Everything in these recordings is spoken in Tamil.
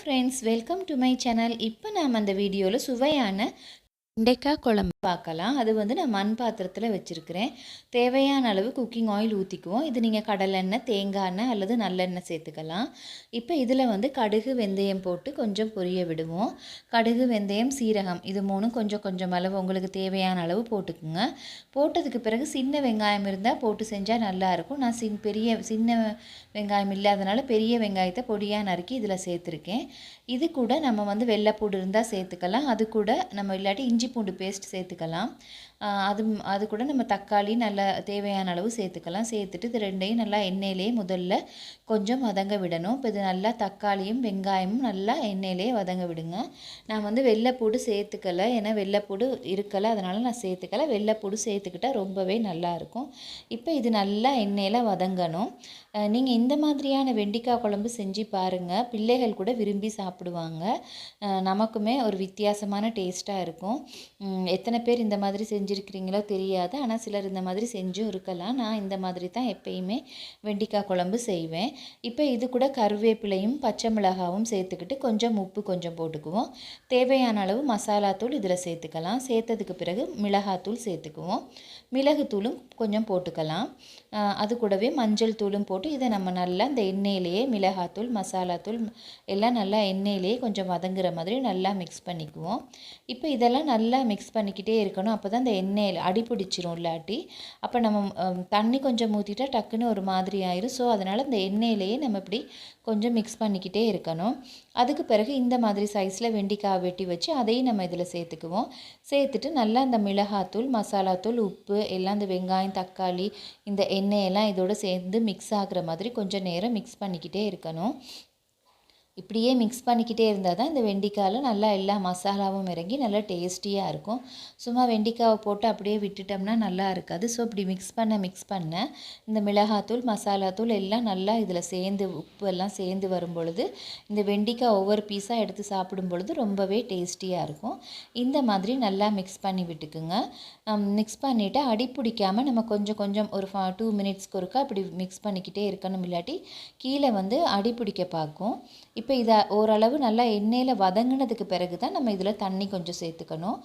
Friends welcome to my channel இப்போ நாம் அந்த வீடியோவில் சுவையான வெண்டைக்காய் குழம்பு பார்க்கலாம். அது வந்து நான் மண் பாத்திரத்தில் வச்சுருக்கிறேன். தேவையான அளவு குக்கிங் ஆயில் ஊற்றிக்குவோம் இது நீங்கள் கடலெண்ணெய் தேங்காய் எண்ணெய் அல்லது நல்லெண்ணெய் சேர்த்துக்கலாம். இப்போ இதில் வந்து கடுகு வெந்தயம் போட்டு கொஞ்சம் பொரிய விடுவோம். கடுகு வெந்தயம் சீரகம் இது மூணும் கொஞ்சம் கொஞ்சம் அளவு உங்களுக்கு தேவையான அளவு போட்டுக்குங்க. போட்டதுக்கு பிறகு சின்ன வெங்காயம் இருந்தால் போட்டு செஞ்சால் நல்லாயிருக்கும் நான் சின் பெரிய சின்ன வெங்காயம் இல்லாதனால பெரிய வெங்காயத்தை பொடியாக நறுக்கி இதில் சேர்த்துருக்கேன். இது கூட நம்ம வந்து வெள்ளைப்பூடு இருந்தால் சேர்த்துக்கலாம். அது கூட நம்ம இல்லாட்டி இஞ்சி பூண்டு பேஸ்ட் சேர்த்துக்கலாம். அது அது கூட நம்ம தக்காளி நல்லா தேவையான அளவு சேர்த்துக்கலாம். சேர்த்துட்டு இது ரெண்டையும் நல்லா எண்ணெயிலே முதல்ல கொஞ்சம் வதங்க விடணும். இப்போ இது நல்லா தக்காளியும் வெங்காயமும் நல்லா எண்ணெயிலே வதங்க விடுங்க. நான் வந்து வெள்ளைப்பூடு சேர்த்துக்கலை. ஏன்னா வெள்ளைப்பூடு இருக்கலை. அதனால் நான் சேர்த்துக்கலை. வெள்ளைப்பூடு சேர்த்துக்கிட்டால் ரொம்பவே நல்லாயிருக்கும் இப்போ இது நல்லா எண்ணெயில் வதங்கணும். நீங்கள் இந்த மாதிரியான வெண்டிக்காய் குழம்பு செஞ்சு பாருங்கள் பிள்ளைகள் கூட விரும்பி சாப்பிடுவாங்க. நமக்குமே ஒரு வித்தியாசமான டேஸ்ட்டாக இருக்கும். எத்தனை பேர் இந்த மாதிரி செஞ்சுருக்கிறீங்களோ தெரியாது. ஆனால் சிலர் இந்த மாதிரி செஞ்சும் இருக்கலாம். நான் இந்த மாதிரி தான் எப்பயுமே வெண்டிக்காய் குழம்பு செய்வேன். இப்போ இது கூட கருவேப்பிலையும் பச்சை மிளகாவும் சேர்த்துக்கிட்டு கொஞ்சம் உப்பு கொஞ்சம் போட்டுக்குவோம். தேவையான அளவு மசாலாத்தூள் இதில் சேர்த்துக்கலாம். சேர்த்ததுக்கு பிறகு மிளகாத்தூள் சேர்த்துக்குவோம். மிளகுத்தூளும் கொஞ்சம் போட்டுக்கலாம். அது கூடவே மஞ்சள் தூளும் போட்டு இதை நம்ம நல்லா இந்த எண்ணெயிலேயே மிளகாத்தூள் மசாலாத்தூள் எல்லாம் நல்லா எண்ணெயிலேயே கொஞ்சம் வதங்குற மாதிரி நல்லா மிக்ஸ் பண்ணிக்குவோம். இப்போ இதெல்லாம் நல்லா நல்லா மிக்ஸ் பண்ணிக்கிட்டே இருக்கணும். அப்போ தான் இந்த எண்ணெயில் அடி பிடிச்சிரும் இல்லாட்டி. அப்போ நம்ம தண்ணி கொஞ்சம் ஊற்றிட்டா டக்குன்னு ஒரு மாதிரி ஆயிரும். ஸோ அதனால் இந்த எண்ணெயிலேயே நம்ம இப்படி கொஞ்சம் மிக்ஸ் பண்ணிக்கிட்டே இருக்கணும். அதுக்கு பிறகு இந்த மாதிரி சைஸில் வெண்டிக்காய் வெட்டி வச்சு அதையும் நம்ம இதில் சேர்த்துக்குவோம். சேர்த்துட்டு நல்லா இந்த மிளகாத்தூள் மசாலாத்தூள் உப்பு எல்லாம் இந்த வெங்காயம் தக்காளி இந்த எண்ணெயெல்லாம் இதோடு சேர்ந்து மிக்ஸ் ஆகிற மாதிரி கொஞ்சம் நேரம் மிக்ஸ் பண்ணிக்கிட்டே இருக்கணும். இப்படியே மிக்ஸ் பண்ணிக்கிட்டே இருந்தால் தான் இந்த வெண்டிக்காயில் நல்லா எல்லா மசாலாவும் இறங்கி நல்லா டேஸ்டியாக இருக்கும். சும்மா வெண்டிக்காவை போட்டு அப்படியே விட்டுட்டோம்னா நல்லா இருக்காது. ஸோ இப்படி மிக்ஸ் பண்ண மிக்ஸ் பண்ண இந்த மிளகாத்தூள் மசாலாத்தூள் எல்லாம் நல்லா இதில் சேர்ந்து உப்பு எல்லாம் சேர்ந்து வரும் பொழுது இந்த வெண்டிக்காய் ஒவ்வொரு பீஸாக எடுத்து சாப்பிடும் பொழுது ரொம்பவே டேஸ்டியாக இருக்கும். இந்த மாதிரி நல்லா மிக்ஸ் பண்ணி விட்டுக்குங்க. மிக்ஸ் பண்ணிவிட்டு அடி பிடிக்காமல் நம்ம கொஞ்சம் கொஞ்சம் ஒரு ஃபா டூ மினிட்ஸ்க்கு ஒருக்கா அப்படி மிக்ஸ் பண்ணிக்கிட்டே இருக்கணும். இல்லாட்டி கீழே வந்து அடி பிடிக்க பார்க்கும். இப்போ இப்போ இதை ஓரளவு நல்லா எண்ணெயில் வதங்கினதுக்கு பிறகு தான் நம்ம இதில் தண்ணி கொஞ்சம் சேர்த்துக்கணும்.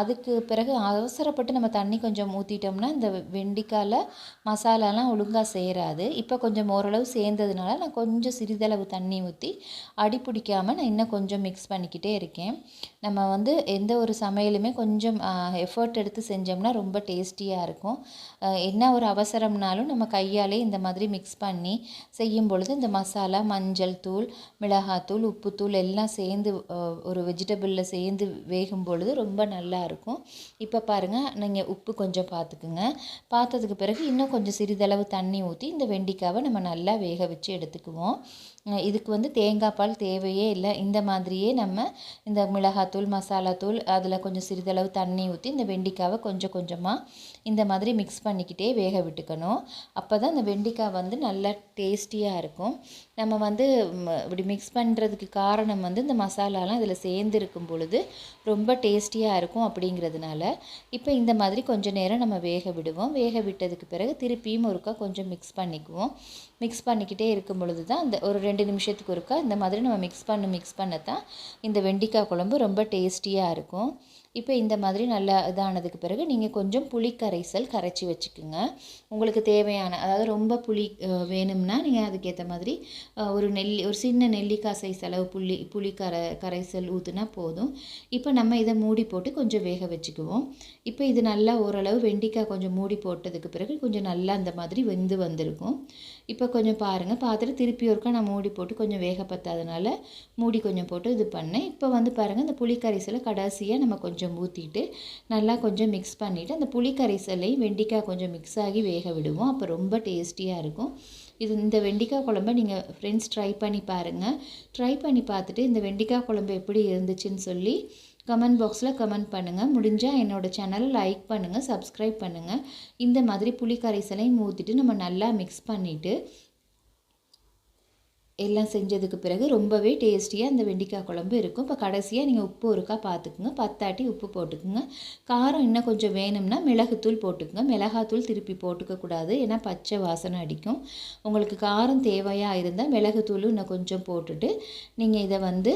அதுக்கு பிறகு அவசரப்பட்டு நம்ம தண்ணி கொஞ்சம் ஊற்றிட்டோம்னா இந்த வெண்டிக்காயில் மசாலாலாம் ஒழுங்காக சேராது. இப்போ கொஞ்சம் ஓரளவு சேர்ந்ததுனால நான் கொஞ்சம் சிறிதளவு தண்ணி ஊற்றி அடி பிடிக்காமல் நான் இன்னும் கொஞ்சம் மிக்ஸ் பண்ணிக்கிட்டே இருக்கேன். நம்ம வந்து எந்த ஒரு சமையலுமே கொஞ்சம் எஃபர்ட் எடுத்து செஞ்சோம்னா ரொம்ப டேஸ்டியாக இருக்கும். என்ன ஒரு அவசரம்னாலும் நம்ம கையாலே இந்த மாதிரி மிக்ஸ் பண்ணி செய்யும் பொழுது இந்த மசாலா மஞ்சள் தூள் மிளகாத்தூள் உப்புத்தூள் எல்லாம் சேர்ந்து ஒரு வெஜிடபிளில் சேர்ந்து வேகும் பொழுது ரொம்ப நல்லா இருக்கும். இப்போ பாருங்கள் நீங்கள் உப்பு கொஞ்சம் பார்த்துக்குங்க பார்த்ததுக்கு பிறகு இன்னும் கொஞ்சம் சிறிதளவு தண்ணி ஊற்றி இந்த வெண்டிக்காவை நம்ம நல்லா வேக வச்சு எடுத்துக்குவோம். இதுக்கு வந்து தேங்காய் பால் தேவையே இல்லை. இந்த மாதிரியே நம்ம இந்த மிளகாத்தூள் மசாலாத்தூள் அதில் கொஞ்சம் சிறிதளவு தண்ணி ஊற்றி இந்த வெண்டிக்காவை கொஞ்சம் கொஞ்சமாக இந்த மாதிரி மிக்ஸ் பண்ணிக்கிட்டே வேக விட்டுக்கணும். அப்போ தான் இந்த வெண்டிக்காய் வந்து நல்லா டேஸ்டியாக இருக்கும். நம்ம வந்து இப்படி மிக்ஸ் பண்ணுறதுக்கு காரணம் வந்து இந்த மசாலாலாம் இதில் சேர்ந்துருக்கும் பொழுது ரொம்ப டேஸ்டியாக இருக்கும் அப்படிங்கிறதுனால இப்போ இந்த மாதிரி கொஞ்சம் நேரம் நம்ம வேக விடுவோம். வேக விட்டதுக்கு பிறகு திருப்பியும் ஒருக்கா கொஞ்சம் மிக்ஸ் பண்ணிக்குவோம். மிக்ஸ் பண்ணிக்கிட்டே இருக்கும் பொழுது தான் இந்த ஒரு ரெண்டு நிமிஷத்துக்கு ஒருக்கா இந்த மாதிரி நம்ம மிக்ஸ் பண்ண மிக்ஸ் பண்ண தான் இந்த வெண்டிக்காய் குழம்பு ரொம்ப டேஸ்டியாக இருக்கும். இப்போ இந்த மாதிரி நல்லா இதானதுக்கு பிறகு நீங்கள் கொஞ்சம் புளி கரைசல் கரைச்சி வச்சுக்கோங்க. உங்களுக்கு தேவையான அதாவது ரொம்ப புளி வேணும்னா நீங்கள் அதுக்கேற்ற மாதிரி ஒரு நெல்லி ஒரு சின்ன நெல்லிக்காய் சைஸ் அளவு புளி புளி கரை கரைசல் ஊற்றுனா போதும். இப்போ நம்ம இதை மூடி போட்டு கொஞ்சம் வேக வச்சுக்குவோம். இப்போ இது நல்லா ஓரளவு வெண்டிக்காய் கொஞ்சம் மூடி போட்டதுக்கு பிறகு கொஞ்சம் நல்லா அந்த மாதிரி வெந்து வந்திருக்கும். இப்போ கொஞ்சம் பாருங்கள் பார்த்துட்டு திருப்பி ஒருக்கா நான் மூடி போட்டு கொஞ்சம் வேக பத்தாதனால மூடி கொஞ்சம் போட்டு இது பண்ணேன். இப்போ வந்து பாருங்கள் இந்த புளி கரைசலை கடைசியாக நம்ம கொஞ்சம் ஊற்றிட்டு நல்லா கொஞ்சம் மிக்ஸ் பண்ணிவிட்டு அந்த புளி கரைசலையும் வெண்டிக்காய் கொஞ்சம் மிக்ஸ் ஆகி வேக விடுவோம். அப்போ ரொம்ப டேஸ்டியாக இருக்கும். இது இந்த வெண்டிக்காய் குழம்ப நீங்கள் ஃப்ரெண்ட்ஸ் ட்ரை பண்ணி பாருங்கள் ட்ரை பண்ணி பார்த்துட்டு இந்த வெண்டிக்காய் குழம்பு எப்படி இருந்துச்சுன்னு சொல்லி கமெண்ட் பாக்ஸில் கமெண்ட் பண்ணுங்கள் முடிஞ்சால் என்னோடய சேனலை லைக் பண்ணுங்கள் சப்ஸ்கிரைப் பண்ணுங்கள் இந்த மாதிரி புளி கரைசலையும் ஊற்றிட்டு நம்ம நல்லா மிக்ஸ் பண்ணிவிட்டு எல்லாம் செஞ்சதுக்கு பிறகு ரொம்பவே டேஸ்டியாக அந்த வெண்டிக்காய் குழம்பு இருக்கும். இப்போ கடைசியாக நீங்கள் உப்பு ஒருக்கா பார்த்துக்குங்க பத்தாட்டி உப்பு போட்டுக்குங்க. காரம் இன்னும் கொஞ்சம் வேணும்னா மிளகுத்தூள் போட்டுக்குங்க. மிளகாத்தூள் திருப்பி போட்டுக்கக்கூடாது ஏன்னா பச்சை வாசனை அடிக்கும். உங்களுக்கு காரம் தேவையாக இருந்தால் மிளகுத்தூள் இன்னும் கொஞ்சம் போட்டுட்டு நீங்கள் இதை வந்து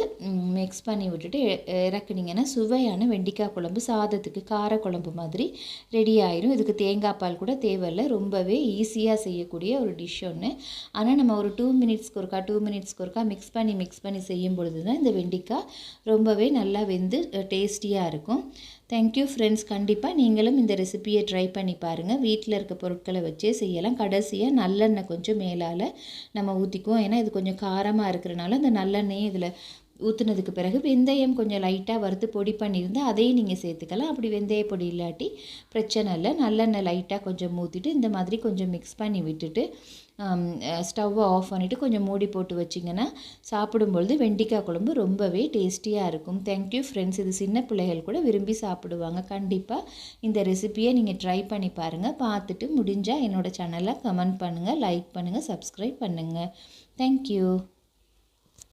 மிக்ஸ் பண்ணி விட்டுட்டு இறக்குனீங்கன்னா சுவையான வெண்டிக்காய் குழம்பு சாதத்துக்கு கார குழம்பு மாதிரி ரெடி ஆயிரும். இதுக்கு தேங்காய் பால் கூட தேவையில்லை. ரொம்பவே ஈஸியாக செய்யக்கூடிய ஒரு டிஷ் ஒன்று ஆனால் நம்ம ஒரு டூ மினிட்ஸ்க்கு ஒருக்கா டூ மினிட்ஸ்க்கு ஒருக்கா மிக்ஸ் பண்ணி மிக்ஸ் பண்ணி செய்யும் பொழுது தான் இந்த வெண்டிக்காய் ரொம்பவே நல்லா வெந்து டேஸ்டியாக இருக்கும். தேங்க்யூ ஃப்ரெண்ட்ஸ் கண்டிப்பாக நீங்களும் இந்த ரெசிபியை ட்ரை பண்ணி பாருங்கள் வீட்டில் இருக்க பொருட்களை வச்சே செய்யலாம். கடைசியாக நல்லெண்ணெய் கொஞ்சம் மேலால் நம்ம ஊற்றிக்குவோம் ஏன்னா இது கொஞ்சம் காரமாக இருக்கிறனால அந்த நல்லெண்ணெயை இதில் ஊற்றுனதுக்கு பிறகு வெந்தயம் கொஞ்சம் லைட்டாக வறுத்து பொடி பண்ணியிருந்தால் அதையும் நீங்கள் சேர்த்துக்கலாம். அப்படி வெந்தய பொடி இல்லாட்டி பிரச்சனை இல்லை. நல்லெண்ணெய் லைட்டாக கொஞ்சம் ஊற்றிட்டு இந்த மாதிரி கொஞ்சம் மிக்ஸ் பண்ணி விட்டுட்டு ஸ்டவ்வை ஆஃப் பண்ணிவிட்டு கொஞ்சம் மூடி போட்டு வச்சிங்கன்னா சாப்பிடும்பொழுது வெண்டிக்காய் குழம்பு ரொம்பவே டேஸ்டியாக இருக்கும். தேங்க்யூ ஃப்ரெண்ட்ஸ் இது சின்ன பிள்ளைகள் கூட விரும்பி சாப்பிடுவாங்க. கண்டிப்பாக இந்த ரெசிப்பியை நீங்கள் ட்ரை பண்ணி பாருங்கள் பார்த்துட்டு முடிஞ்சால் என்னோடய சேனலை கமெண்ட் பண்ணுங்கள் லைக் பண்ணுங்கள் சப்ஸ்கிரைப் பண்ணுங்கள் தேங்க்யூ